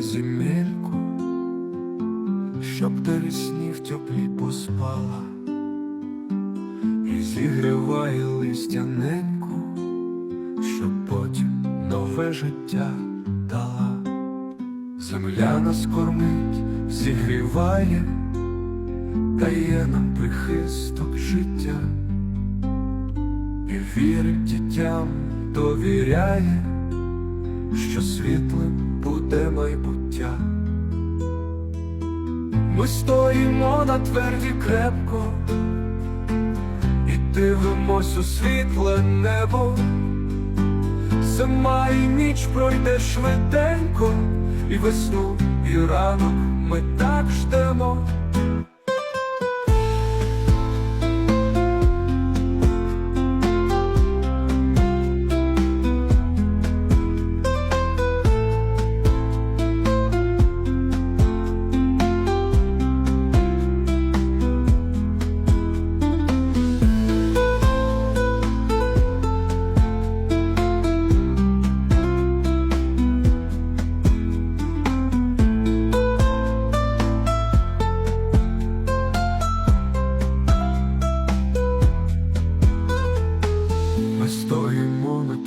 би земельку, щоб до в теплі поспала, і зігріває листя неньку, щоб потім нове життя дала. Земля нас кормить, зігріває, дає нам прихисток життя, і вірить дітям, довіряє, що світлим буде майбуття. Ми стоїмо на тверді крепко і дивимось у світле небо. Зима і ніч пройде швиденько, і весну, і ранок ми так ждемо.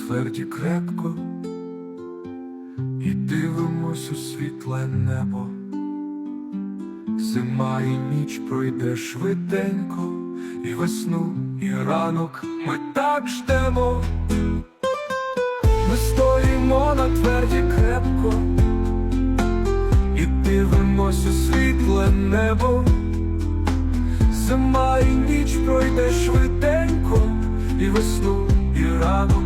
Тверді крепко і дивимось у світле небо. Зима і ніч пройде швиденько, і весну, і ранок ми так ждемо. Ми стоїмо на тверді крепко і дивимось у світле небо. Зима і ніч пройде швиденько, і весну, і ранок